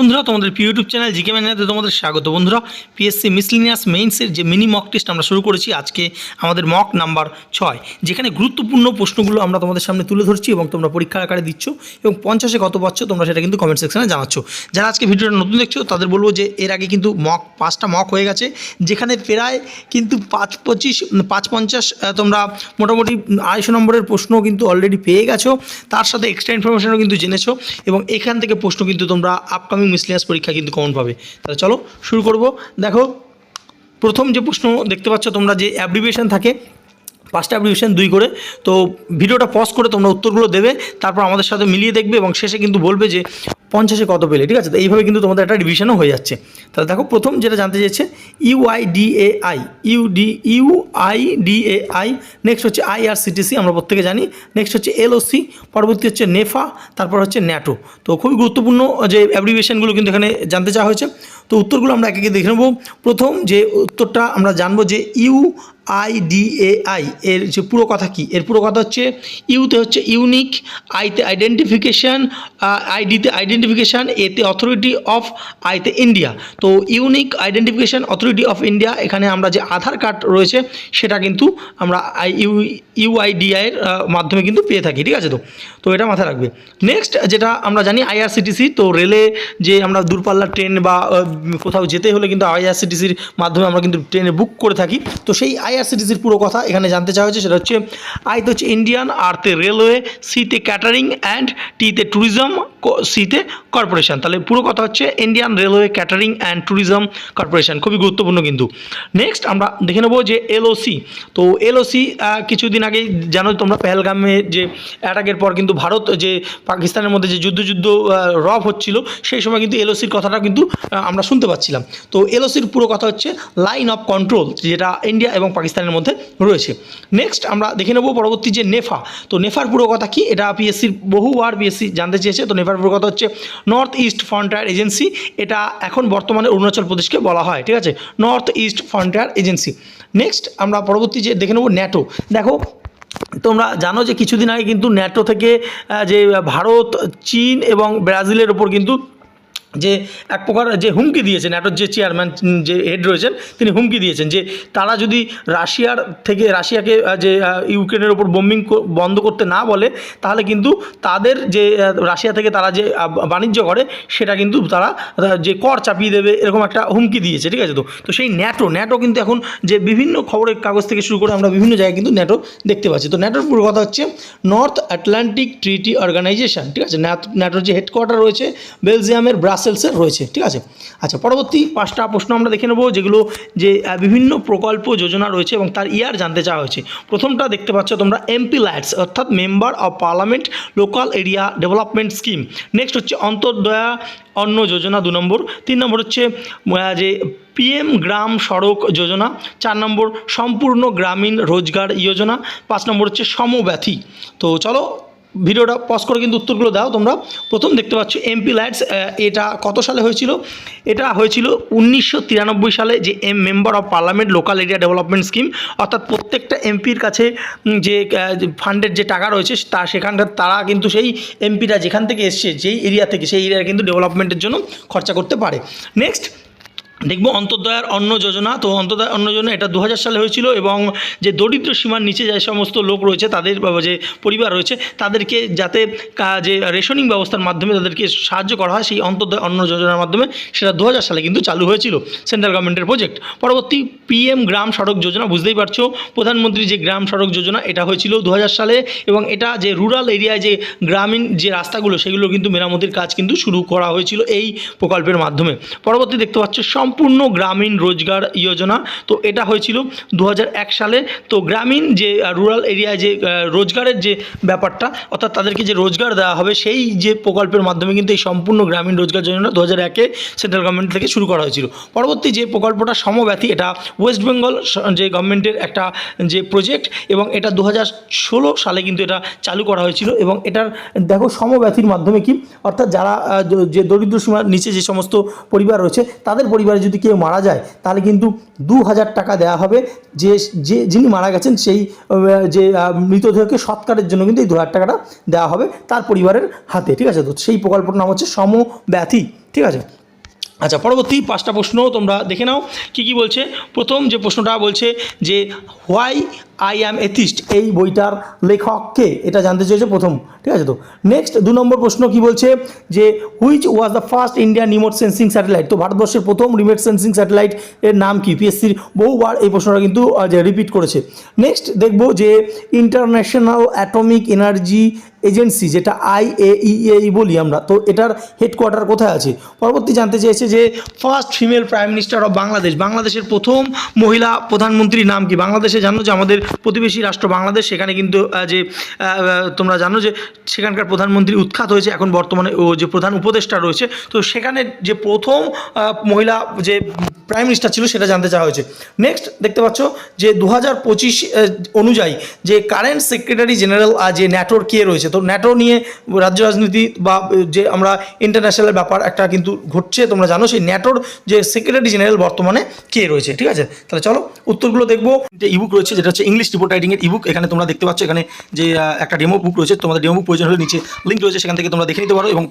বন্ধুরা, তোমাদের প্রিয় ইউটিউব চ্যানেল জিকে ম্যানাতে তোমাদের স্বাগত। বন্ধুরা পিএসসি মিসলিনিয়াস মেইনসের যে মিনি মক টেস্ট আমরা শুরু করেছি, আজকে আমাদের মক নাম্বার ছয়, যেখানে গুরুত্বপূর্ণ প্রশ্নগুলো আমরা তোমাদের সামনে তুলে ধরছি এবং তোমরা পরীক্ষার আকারে দিচ্ছ এবং পঞ্চাশে কত পাচ্ছ, তোমরা সেটা কিন্তু কমেন্ট সেকশনে জানাচ্ছ। যারা আজকে ভিডিওটা নতুন দেখছ, তাদের বলব যে এর আগে কিন্তু মক পাঁচটা মক হয়ে গেছে, যেখানে প্রায় কিন্তু পাঁচ পঁচিশ, পাঁচ পঞ্চাশ তোমরা মোটামুটি আড়াইশো নম্বরের প্রশ্ন কিন্তু অলরেডি পেয়ে গেছো। তার সাথে এক্সট্রা ইনফরমেশনও কিন্তু জেনেছো এবং এখান থেকে প্রশ্ন কিন্তু তোমরা আপকামিং মিসলিয়াস পরীক্ষা কিন্তু কমন পাবে। তাহলে চলো শুরু করব। দেখো, প্রথম যে প্রশ্ন দেখতে পাচ্ছ তোমরা যে অ্যাব্রিভিয়েশন থাকে পাঁচটা অ্যাপ্লিকেশন দুই করে। তো ভিডিওটা পজ করে তোমরা উত্তরগুলো দেবে, তারপর আমাদের সাথে মিলিয়ে দেখবে এবং শেষে কিন্তু বলবে যে পঞ্চাশে কত পেলে, ঠিক আছে? তো এইভাবে কিন্তু তোমাদের একটা রিভিশনও হয়ে যাচ্ছে। তাহলে দেখো, প্রথম যেটা জানতে চাইছে ইউআইডিএআই ইউডি ইউআইডিএআই নেক্সট হচ্ছে আইআরসিটিসি আমরা প্রত্যেকে জানি। নেক্সট হচ্ছে এলওসি পরবর্তী হচ্ছে নেফা তারপর হচ্ছে ন্যাটো তো খুবই গুরুত্বপূর্ণ যে অ্যাব্রিভিয়েশনগুলো কিন্তু এখানে জানতে চাওয়া হয়েছে। তো উত্তরগুলো আমরা একে দেখে নেব। প্রথম যে উত্তরটা আমরা জানব যে ইউ আইডিএআই এর যে পুরো কথা কি? এর পুরো কথা হচ্ছে ইউতে হচ্ছে ইউনিক আইতে আইডেন্টিফিকেশান আইডিতে আইডেন্টিফিকেশান এতে অথরিটি অফ আইতে ইন্ডিয়া তো unique identification authority of India এখানে আমরা যে আধার কার্ড রয়েছে, সেটা কিন্তু আমরা ইউ ইউআইডিআই এর মাধ্যমে কিন্তু পেয়ে থাকি, ঠিক আছে তো? তো এটা মাথায় রাখবে। নেক্সট যেটা আমরা জানি আইআরসিটিসি তো রেলে যে আমরা দূরপাল্লার ট্রেন বা কোথাও যেতে হলে কিন্তু আইআরসিটিসির মাধ্যমে আমরা কিন্তু ট্রেনে বুক করে থাকি। তো সেই আইআরসিটিসির পুরো কথা এখানে জানতে চাওয়া হয়েছে, সেটা হচ্ছে আইতে হচ্ছে ইন্ডিয়ান আর্তে রেলওয়ে, সিতে ক্যাটারিং, অ্যান্ড টিতে ট্যুরিজম সিতে কর্পোরেশন। তাহলে পুরো কথা হচ্ছে Indian railway catering and tourism corporation, খুবই গুরুত্বপূর্ণ কিন্তু। নেক্সট আমরা দেখে নেব যে এলওসি তো এলওসি কিছুদিন আগেই জানো তোমরা পেহেলগামে যে অ্যাটাকের পর কিন্তু ভারত যে পাকিস্তানের মধ্যে যে যুদ্ধ যুদ্ধ রব হচ্ছিল, সেই সময় কিন্তু এলওসির কথাটা কিন্তু আমরা শুনতে পাচ্ছিলাম। তো এলওসির পুরো কথা হচ্ছে লাইন অফ কন্ট্রোল যেটা ইন্ডিয়া এবং পাকিস্তানের মধ্যে রয়েছে। নেক্সট আমরা দেখে নেব পরবর্তী যে নেফা। তো নেফার পুরো কথা কি? এটা পিএসসির বহুবার পিএসসি জানতে চেয়েছে। তো নেফার পুরো কথা হচ্ছে নর্থ ইস্ট ফ্রন্টিয়ার এজেন্সি এটা এখন বর্তমানে অরুণাচল প্রদেশকে বলা হয়, ঠিক আছে? North east frontier agency next আমরা পরবর্তী যে দেখে নেব ন্যাটো দেখো, তোমরা জানো যে কিছুদিন আগে কিন্তু ন্যাটো থেকে যে ভারত, চীন এবং ব্রাজিলের ওপর কিন্তু যে এক প্রকার যে হুমকি দিয়েছেন ন্যাটোর যে চেয়ারম্যান যে হেড রয়েছেন, তিনি হুমকি দিয়েছেন যে তারা যদি রাশিয়ার থেকে, রাশিয়াকে যে ইউক্রেনের ওপর বোম্বিং বন্ধ করতে না বলে, তাহলে কিন্তু তাদের যে রাশিয়া থেকে তারা যে বাণিজ্য করে, সেটা কিন্তু তারা যে কর চাপিয়ে দেবে, এরকম একটা হুমকি দিয়েছে, ঠিক আছে তো? তো সেই ন্যাটো ন্যাটো কিন্তু এখন যে বিভিন্ন খবরের কাগজ থেকে শুরু করে আমরা বিভিন্ন জায়গায় কিন্তু ন্যাটো দেখতে পাচ্ছি। তো ন্যাটোর পুরো কথা হচ্ছে নর্থ আটলান্টিক ট্রিটি অর্গানাইজেশন ঠিক আছে? ন্যাট- ন্যাটোর যে হেডকোয়ার্টার রয়েছে বেলজিয়ামের ব্রাসেলসের রয়েছে, ঠিক আছে? আচ্ছা পরবর্তী পাঁচটা প্রশ্ন আমরা দেখে নেব, যেগুলো যে বিভিন্ন প্রকল্প যোজনা রয়েছে এবং তার ইয়ার জানতে চাওয়া হয়েছে। প্রথমটা দেখতে পাচ্ছ তোমরা এমপি ল্যাডস অর্থাৎ member of parliament local area development scheme next হচ্ছে অন্তর্দয়া অন্ন যোজনা দু নম্বর। তিন নম্বর হচ্ছে যে পিএম গ্রাম সড়ক যোজনা। চার নম্বর, সম্পূর্ণ গ্রামীণ রোজগার যোজনা পাঁচ নম্বর হচ্ছে সমব্যথী। তো চলো ভিডিওটা পজ করে কিন্তু উত্তরগুলো দাও। তোমরা প্রথম দেখতে পাচ্ছ এমপি ল্যাডস এটা কত সালে হয়েছিল? এটা হয়েছিল উনিশশো তিরানব্বই সালে যে M member of parliament local area development scheme অর্থাৎ প্রত্যেকটা এমপির কাছে যে ফান্ডের যে টাকা রয়েছে, তা সেখানকার তারা কিন্তু সেই এমপিরা যেখান থেকে এসছে, যেই এরিয়া থেকে, সেই এরিয়া কিন্তু ডেভেলপমেন্টের জন্য খরচা করতে পারে। নেক্সট দেখব অন্তর্দয়ার অন্ন যোজনা। তো অন্তর্দয় অন্ন যোজনা এটা দু হাজার সালে হয়েছিল এবং যে দরিদ্র সীমার নিচে যে সমস্ত লোক রয়েছে, তাদের যে পরিবার রয়েছে, তাদেরকে যাতে যে রেশনিং ব্যবস্থার মাধ্যমে তাদেরকে সাহায্য করা হয়, সেই অন্তর্দয় অন্ন যোজনার মাধ্যমে সেটা দু হাজার সালে কিন্তু চালু হয়েছিল সেন্ট্রাল গভর্নমেন্টের প্রজেক্ট। পরবর্তী পিএম গ্রাম সড়ক যোজনা, বুঝতেই পারছ প্রধানমন্ত্রী যে গ্রাম সড়ক যোজনা, এটা হয়েছিল দু হাজার সালে এবং এটা যে রুরাল এরিয়ায় যে গ্রামীণ যে রাস্তাগুলো, সেগুলো কিন্তু মেরামতির কাজ কিন্তু শুরু করা হয়েছিল এই প্রকল্পের মাধ্যমে। পরবর্তী দেখতে পাচ্ছ সম্পূর্ণ গ্রামীণ রোজগার যোজনা তো এটা হয়েছিল দু হাজার এক সালে। তো গ্রামীণ যে রুরাল এরিয়ায় যে রোজগারের যে ব্যাপারটা, অর্থাৎ তাদেরকে যে রোজগার দেওয়া হবে, সেই যে প্রকল্পের মাধ্যমে কিন্তু এই সম্পূর্ণ গ্রামীণ রোজগার যোজনা দু হাজার একে সেন্ট্রাল গভর্নমেন্ট থেকে শুরু করা হয়েছিল। পরবর্তী যে প্রকল্পটা সমব্যথী, এটা ওয়েস্ট বেঙ্গল যে গভর্নমেন্টের একটা, যে প্রজেক্ট এবং এটা দু সালে কিন্তু এটা চালু করা হয়েছিল, এবং এটার, দেখো, সমব্যথীর মাধ্যমে কি? অর্থাৎ যারা যে দরিদ্র সীমার নিচে যে সমস্ত পরিবার রয়েছে, তাদের পরিবারে যদি কেউ মারা যায়, তাহলে কিন্তু দু হাজার টাকা দেওয়া হবে। যে যে, যিনি মারা গেছেন, সেই যে মৃতদেহকে সৎকারের জন্য কিন্তু এই দু হাজার টাকাটা দেওয়া হবে তার পরিবারের হাতে, ঠিক আছে? তো সেই প্রকল্পটার নাম হচ্ছে সমব্যাথি, ঠিক আছে? আচ্ছা পরবর্তী পাঁচটা প্রশ্ন তোমরা দেখে নাও। কি কি বলছে? প্রথম যে প্রশ্নটা বলছে যে হোয়াই আই অ্যাম এথিস্ট এই বইটার লেখক কে? এটা জানতে চেয়েছে প্রথম, ঠিক আছে তো? নেক্সট দু নম্বর প্রশ্ন কি বলছে? যে which was the first Indian remote sensing satellite তো ভারতবর্ষের প্রথম রিমোট সেন্সিং স্যাটেলাইট এর নাম কি? পিএসসির বহুবার এই প্রশ্নটা কিন্তু রিপিট করেছে। নেক্সট দেখব যে ইন্টারন্যাশনাল অ্যাটমিক এনার্জি এজেন্সি যেটা আইএইএই বলি আমরা, তো এটার হেডকোয়ার্টার কোথায় আছে? পরবর্তী জানতে চেয়েছে যে first female prime minister of Bangladesh বাংলাদেশের প্রথম মহিলা প্রধানমন্ত্রীর নাম কি? বাংলাদেশে জানো যে আমাদের প্রতিবেশী রাষ্ট্র বাংলাদেশ, সেখানে কিন্তু যে তোমরা জানো যে, সেখানকার প্রধানমন্ত্রী উৎখাত হয়েছে, এখন বর্তমানে ও যে প্রধান উপদেষ্টা রয়েছে, তো সেখানে যে প্রথম মহিলা যে প্রাইম মিনিস্টার ছিল, সেটা জানতে চাওয়া হয়েছে। নেক্সট দেখতে পাচ্ছ যে দু হাজার পঁচিশ অনুযায়ী যে কারেন্ট সেক্রেটারি জেনারেল যে ন্যাটোর কে রয়েছে, তো ন্যাটো নিয়ে রাজ্য রাজনীতি বা যে আমরা ইন্টারন্যাশনাল ব্যাপার একটা কিন্তু ঘটছে, তোমরা জানো সেই ন্যাটোর যে সেক্রেটারি জেনারেল বর্তমানে কে রয়েছে, ঠিক আছে? তাহলে চলো, উত্তরগুলো দেখব। যে ইবুক রয়েছে, যেটা হচ্ছে ইংলিশ রিপোর্ট রাইটিংয়ের ইবুক এখানে তোমরা দেখতে পাচ্ছ। এখানে যে একটা ডেমো বুক রয়েছে, তোমাদের ডেমো বুক প্রয়োজন হলে নিচে লিঙ্ক রয়েছে, সেখান থেকে তোমরা দেখে নিতে পারো এবং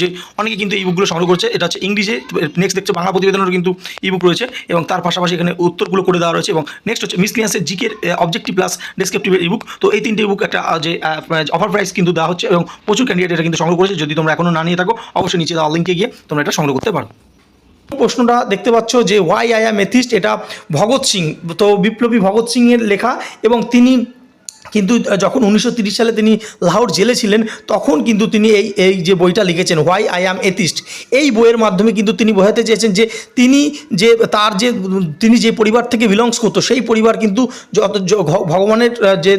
যে অনেকে কিন্তু এই বুকগুলো সংগ্রহ করছে, এটা হচ্ছে ইংলিশে নেক্সট দেখছ বাংলা প্রতিবেদনেরও কিন্তু ইবুক রয়েছে এবং তার পাশাপাশি এখানে উত্তরগুলো করে দেওয়া রয়েছে এবং নেক্সট হচ্ছে মিসলিয়ান্সের জিকের অবজেক্টিভ প্লাস ডেসক্রিপটিভের ইবুক তো এই তিনটে ইবুক একটা যে অফার প্রাইস কিন্তু দেওয়া হচ্ছে এবং প্রচুর ক্যান্ডিডেট এটা কিন্তু সংগ্রহ করেছে। যদি তোমরা এখনও না নিয়ে থাকো, অবশ্যই নিচে দেওয়া লিঙ্কে গিয়ে তোমরা এটা সংগ্রহ করতে পারো। প্রশ্নটা দেখতে পাচ্ছ যে ওয়াই আই অ্যাম এথিস্ট এটা ভগৎ সিং, তো বিপ্লবী ভগৎ সিংয়ের লেখা এবং তিনি কিন্তু যখন উনিশশো সালে তিনি লাহোর জেলে ছিলেন, তখন কিন্তু তিনি এই এই যে বইটা লিখেছেন, হোয়াই আই অ্যাম এথিস্ট, এই বইয়ের মাধ্যমে কিন্তু তিনি বোঝাতে চেয়েছেন যে তিনি যে, তার যে, তিনি যে পরিবার থেকে বিলংস করতো, সেই পরিবার কিন্তু যত ভগবানের যে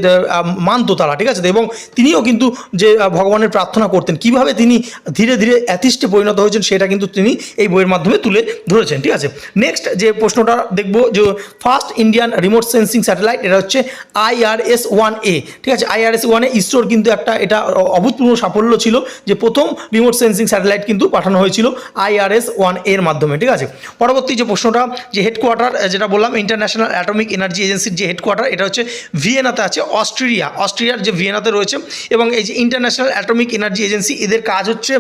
মানতো তারা, ঠিক আছে? এবং তিনিও কিন্তু যে ভগবানের প্রার্থনা করতেন। কীভাবে তিনি ধীরে ধীরে অ্যাথিস্টে পরিণত হয়েছেন, সেটা কিন্তু তিনি এই বইয়ের মাধ্যমে তুলে ধরেছেন, ঠিক আছে? নেক্সট যে প্রশ্নটা দেখব, যে first Indian remote sensing satellite এটা হচ্ছে আইআরএস ওয়ান এ ঠিক আছে? আইআরএস ওয়ানে ইসরোর কিন্তু একটা এটা অভূতপূর্ব সাফল্য ছিল যে প্রথম রিমোট সেন্সিং স্যাটেলাইট কিন্তু পাঠানো হয়েছিল আইআরএস ওয়ানের মাধ্যমে, ঠিক আছে? পরবর্তী যে প্রশ্নটা, যে হেডকোয়ার্টার যেটা বললাম ইন্টারন্যাশনাল অ্যাটমিক এনার্জি এজেন্সির যে হেডকোয়ার্টার এটা হচ্ছে ভিয়েনাতে আছে অস্ট্রেলিয়া অস্ট্রেলিয়ার যে ভিয়েনাতে রয়েছে এবং এই যে ইন্টারন্যাশনাল অ্যাটমিক এনার্জি এজেন্সি এদের কাজ হচ্ছে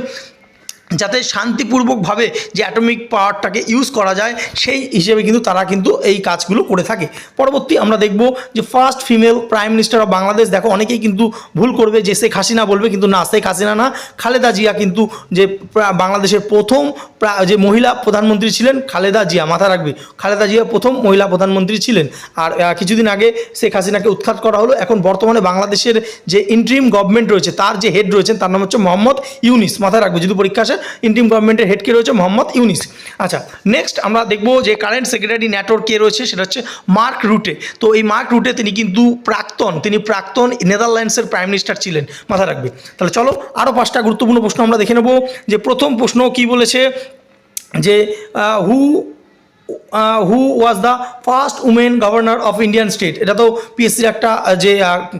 যাতে শান্তিপূর্বকভাবে যে অ্যাটমিক পাওয়ারটাকে ইউজ করা যায়, সেই হিসেবে কিন্তু তারা কিন্তু এই কাজগুলো করে থাকে। পরবর্তী আমরা দেখব যে first female prime minister of Bangladesh দেখো অনেকেই কিন্তু ভুল করবে যে শেখ হাসিনা বলবে, কিন্তু না, শেখ হাসিনা না। খালেদা জিয়া কিন্তু যে বাংলাদেশের প্রথম প্রা- যে মহিলা প্রধানমন্ত্রী ছিলেন, খালেদা জিয়া, মাথা রাখবে। খালেদা জিয়া প্রথম মহিলা প্রধানমন্ত্রী ছিলেন। আর কিছুদিন আগে শেখ হাসিনাকে উৎখাত করা হলো। এখন বর্তমানে বাংলাদেশের যে ইন্ট্রিম গভর্নমেন্ট রয়েছে, তার যে হেড রয়েছেন, তার নাম হচ্ছে মোহাম্মদ ইউনিস। মাথায় রাখবে, যদি পরীক্ষা আসে। ইন্ট্রিম গভর্নমেন্টের হেড কে রয়েছে মোহাম্মদ ইউনিস। আচ্ছা নেক্সট আমরা দেখব যে কারেন্ট সেক্রেটারি ন্যাটোর কে রয়েছে, সেটা হচ্ছে মার্ক রুটে। তো এই মার্ক রুটে তিনি কিন্তু প্রাক্তন, তিনি প্রাক্তন নেদারল্যান্ডসের প্রাইম মিনিস্টার ছিলেন মাথা রাখবে। তাহলে চলো আরও পাঁচটা গুরুত্বপূর্ণ প্রশ্ন আমরা দেখে নেব। যে প্রথম প্রশ্ন কি বলেছে? যে who who was the first women governor of Indian state এটা তো পিএসসির একটা যে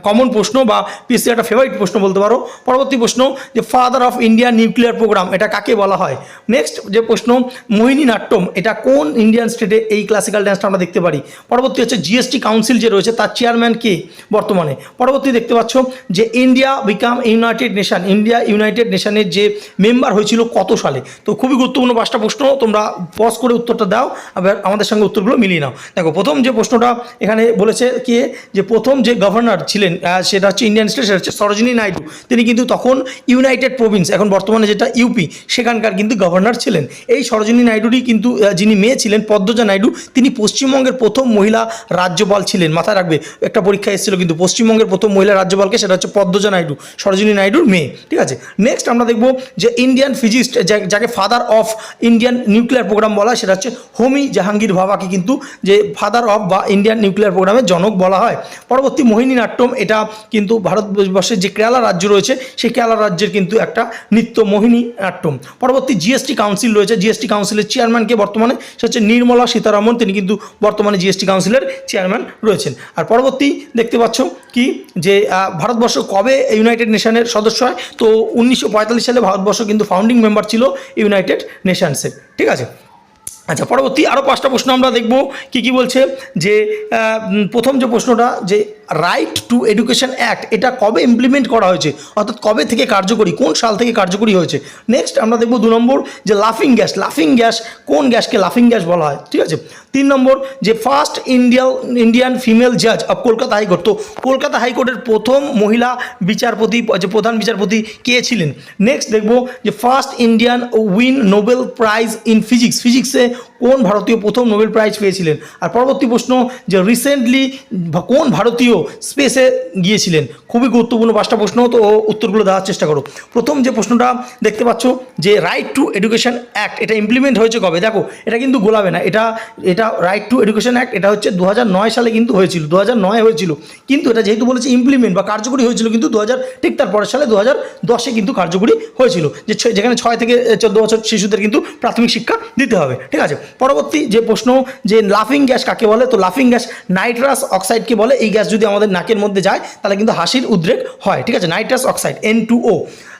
কমন প্রশ্ন বা পিএসসির একটা ফেভারিট প্রশ্ন বলতে পারো। পরবর্তী প্রশ্ন যে father of Indian nuclear program এটা কাকে বলা হয়? নেক্সট যে প্রশ্ন মোহিনী নাট্যম এটা কোন ইন্ডিয়ান স্টেটে এই ক্লাসিক্যাল ড্যান্সটা আমরা দেখতে পারি? পরবর্তী হচ্ছে জিএসটি কাউন্সিল যে রয়েছে, তার চেয়ারম্যান কে বর্তমানে? পরবর্তী দেখতে পাচ্ছ যে India became United Nation India United নেশনের যে মেম্বার হয়েছিল কত সালে? তো খুবই গুরুত্বপূর্ণ পাঁচটা প্রশ্ন, তোমরা পজ করে উত্তরটা দাও। আবার আমাদের সঙ্গে উত্তরগুলো মিলিয়ে নাও। দেখো, প্রথম যে প্রশ্নটা এখানে বলেছে কে, যে প্রথম যে গভর্নর ছিলেন সেটা হচ্ছে ইন্ডিয়ান স্টেট সেটা হচ্ছে সরোজিনী নাইডু তিনি কিন্তু তখন ইউনাইটেড প্রভিন্স এখন বর্তমানে যেটা ইউপি সেখানকার কিন্তু গভর্নর ছিলেন। এই সরোজিনী নাইডুরই কিন্তু যিনি মেয়ে ছিলেন, পদ্মজা নাইডু, তিনি পশ্চিমবঙ্গের প্রথম মহিলা রাজ্যপাল ছিলেন। মাথায় রাখবে, একটা পরীক্ষা এসেছিল কিন্তু পশ্চিমবঙ্গের প্রথম মহিলা রাজ্যপালকে, সেটা হচ্ছে পদ্মজা নাইডু সরোজিনী নাইডুর মেয়ে, ঠিক আছে? নেক্সট আমরা দেখব যে ইন্ডিয়ান ফিজিস্ট যাকে father of Indian nuclear program বলা সেটা হচ্ছে হোমি জাহাঙ্গীর ভাবাকে কিন্তু যে ফাদার অফ বা ইন্ডিয়ান নিউক্লিয়ার প্রোগ্রামের জনক বলা হয়। পরবর্তী মোহিনী নাট্যম এটা কিন্তু ভারতবর্ষের যে কেরালা রাজ্য রয়েছে, সেই কেরালা রাজ্যের কিন্তু একটা নৃত্য মোহিনী নাট্যম পরবর্তী জিএসটি কাউন্সিল রয়েছে জিএসটি কাউন্সিলের চেয়ারম্যানকে বর্তমানে? সে হচ্ছে নির্মলা সীতারামন, তিনি কিন্তু বর্তমানে জিএসটি কাউন্সিলের চেয়ারম্যান রয়েছেন। আর পরবর্তী দেখতে পাচ্ছ কি যে ভারতবর্ষ কবে ইউনাইটেড নেশনের সদস্য হয়? তো উনিশশো পঁয়তাল্লিশ সালে ভারতবর্ষ কিন্তু ফাউন্ডিং মেম্বার ছিল ইউনাইটেড নেশনসের ঠিক আছে? আচ্ছা পরবর্তী আরও পাঁচটা প্রশ্ন আমরা দেখব। কি কি বলছে? যে প্রথম যে প্রশ্নটা, যে রাইট টু এডুকেশন অ্যাক্ট এটা কবে ইমপ্লিমেন্ট করা হয়েছে? অর্থাৎ কবে থেকে কার্যকরী? কোন সাল থেকে কার্যকরী হয়েছে? নেক্সট আমরা দেখব দু নম্বর যে লাফিং গ্যাস লাফিং গ্যাস কোন গ্যাসকে লাফিং গ্যাস বলা হয়? ঠিক আছে? তিন নম্বর যে ফার্স্ট ইন্ডিয়ান ইন্ডিয়ান ফিমেল জাজ অফ কলকাতা হাইকোর্ট তো কলকাতা হাইকোর্টের প্রথম মহিলা বিচারপতি, যে প্রধান বিচারপতি কে ছিলেন? নেক্সট দেখব যে first Indian win Nobel prize in physics ফিজিক্সে কোন ভারতীয় প্রথম নোবেল প্রাইজ পেয়েছিলেন? আর পরবর্তী প্রশ্ন, যে রিসেন্টলি কোন ভারতীয় স্পেসে গিয়েছিলেন? খুবই গুরুত্বপূর্ণ পাঁচটা প্রশ্ন, তো উত্তরগুলো দেওয়ার চেষ্টা করো। প্রথম যে প্রশ্নটা দেখতে পাচ্ছ, যে রাইট টু এডুকেশন অ্যাক্ট এটা ইমপ্লিমেন্ট হয়েছে কবে? দেখো, এটা কিন্তু গোলাবে না। এটা এটা রাইট টু এডুকেশন অ্যাক্ট এটা হচ্ছে দু হাজার নয় সালে কিন্তু হয়েছিল দু হয়েছিল। কিন্তু এটা যেহেতু বলেছে ইমপ্লিমেন্ট বা কার্যকরী হয়েছিল, কিন্তু দু হাজার ঠিক তার পরের সালে দু হাজার দশে কিন্তু কার্যকরী হয়েছিল। যে যেখানে ছয় থেকে চোদ্দ বছর শিশুদের কিন্তু প্রাথমিক শিক্ষা দিতে হবে, ঠিক আছে? পরবর্তী যে প্রশ্ন, যে লাফিং গ্যাস কাকে বলে, তো লাফিং গ্যাস নাইট্রাস অক্সাইডকে বলে, এই গ্যাস যদি আমাদের নাকের মধ্যে যায়, তাহলে কিন্তু হাসির উদ্রেক হয়, ঠিক আছে? Nitrous oxide N two O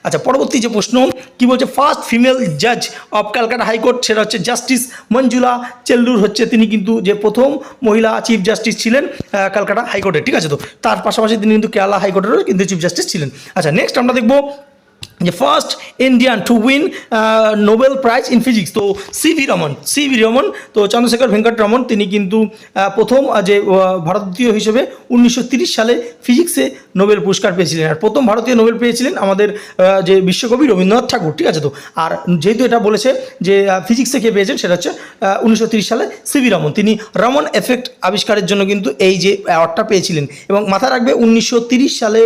আচ্ছা পরবর্তী যে প্রশ্ন, কি বলছে? ফার্স্ট ফিমেল জাজ অফ ক্যালকাটা হাইকোর্ট সেটা হচ্ছে জাস্টিস মঞ্জুলা চেল্লুর হচ্ছে, তিনি কিন্তু যে প্রথম মহিলা চিফ জাস্টিস ছিলেন ক্যালকাটা হাইকোর্টের ঠিক আছে তো? তার পাশাপাশি তিনি কিন্তু কেরালা হাইকোর্টেরও কিন্তু চিফ জাস্টিস ছিলেন। আচ্ছা নেক্সট আমরা দেখব যে first Indian to win Nobel prize in physics তো C V Raman C V Raman তো চন্দ্রশেখর ভেঙ্কট রমন তিনি কিন্তু প্রথম যে ভারতীয় হিসেবে উনিশশো সালে ফিজিক্সে নোবেল পুরস্কার পেয়েছিলেন। আর প্রথম ভারতীয় নোবেল পেয়েছিলেন আমাদের যে বিশ্বকবি রবীন্দ্রনাথ ঠাকুর, ঠিক আছে তো? আর যেহেতু এটা বলেছে যে ফিজিক্সে কে পেয়েছেন, সেটা হচ্ছে উনিশশো সালে সি ভি রমন তিনি রমন এফেক্ট আবিষ্কারের জন্য কিন্তু এই যে অ্যাওয়ার্ডটা পেয়েছিলেন। এবং মাথায় রাখবে, উনিশশো সালে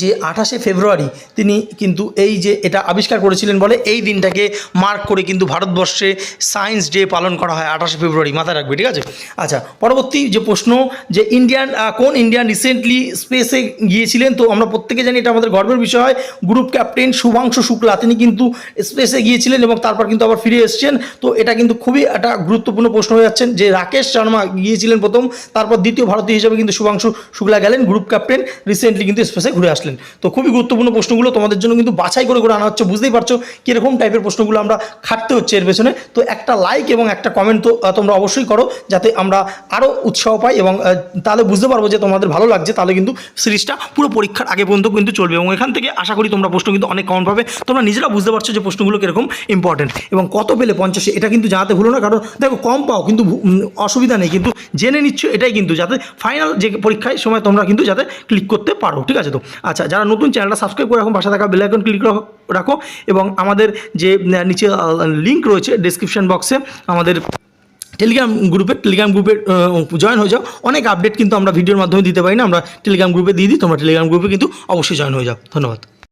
যে আঠাশে ফেব্রুয়ারি তিনি কিন্তু এই যে এটা আবিষ্কার করেছিলেন বলে এই দিনটাকে মার্ক করে কিন্তু ভারতবর্ষে সায়েন্স ডে পালন করা হয় আঠাশে ফেব্রুয়ারি, মাথায় রাখবে, ঠিক আছে? আচ্ছা পরবর্তী যে প্রশ্ন যে ইন্ডিয়ান কোন ইন্ডিয়ান রিসেন্টলি স্পেসে গিয়েছিলেন? তো আমরা প্রত্যেকে জানি এটা আমাদের গর্বের বিষয় হয়। গ্রুপ ক্যাপ্টেন শুভাংশু শুক্লা, তিনি কিন্তু স্পেসে গিয়েছিলেন এবং তারপর কিন্তু আবার ফিরে এসেছেন। তো এটা কিন্তু খুবই একটা গুরুত্বপূর্ণ প্রশ্ন হয়ে যাচ্ছেন যে রাকেশ শর্মা গিয়েছিলেন প্রথম, তারপর দ্বিতীয় ভারতীয় হিসেবে কিন্তু শুভাংশু শুক্লা গেলেন। গ্রুপ ক্যাপ্টেন রিসেন্টলি কিন্তু স্পেসে ঘুরে আসলেন। তো খুবই গুরুত্বপূর্ণ প্রশ্নগুলো তোমাদের জন্য কিন্তু বাছাই করে করে আনা হচ্ছে, বুঝতেই পারছ কীরকম টাইপের প্রশ্নগুলো আমরা খাটতে হচ্ছে এর পেছনে। তো একটা লাইক এবং একটা কমেন্ট তো তোমরা অবশ্যই করো যাতে আমরা আরও উৎসাহ পাই এবং তাহলে বুঝতে পারব যে তোমাদের ভালো লাগছে, তাহলে কিন্তু সিরিজটা পুরো পরীক্ষার আগে পর্যন্ত কিন্তু চলবে এবং এখান থেকে আশা করি তোমরা প্রশ্ন কিন্তু অনেক কমন পাবে। তোমরা নিজেরা বুঝতে পারছ যে প্রশ্নগুলো কীরকম ইম্পর্টেন্ট এবং কত পেলে পঞ্চাশে, এটা কিন্তু জানাতে ভুলো না, কারণ দেখো কম পাও কিন্তু অসুবিধা নেই, কিন্তু জেনে নিচ্ছ এটাই কিন্তু যাতে ফাইনাল যে পরীক্ষায় সময় তোমরা কিন্তু যাতে ক্লিক করতে পারো, ঠিক আছে তো? আচ্ছা যারা নতুন চ্যানেলটা সাবস্ক্রাইব করে রাখুন বাসা থাকা বেলাইকন ক্লিক রাখো এবং আমাদের যে নিচে লিঙ্ক রয়েছে ডিসক্রিপশান বক্সে আমাদের টেলিগ্রাম গ্রুপে টেলিগ্রাম গ্রুপে জয়েন হয়ে যাও। অনেক আপডেট কিন্তু আমরা ভিডিওর মাধ্যমে দিতে পারি না, আমরা টেলিগ্রাম গ্রুপে দিয়ে দিই, তোমরা টেলিগ্রাম গ্রুপে কিন্তু অবশ্যই জয়েন হয়ে যাও। ধন্যবাদ।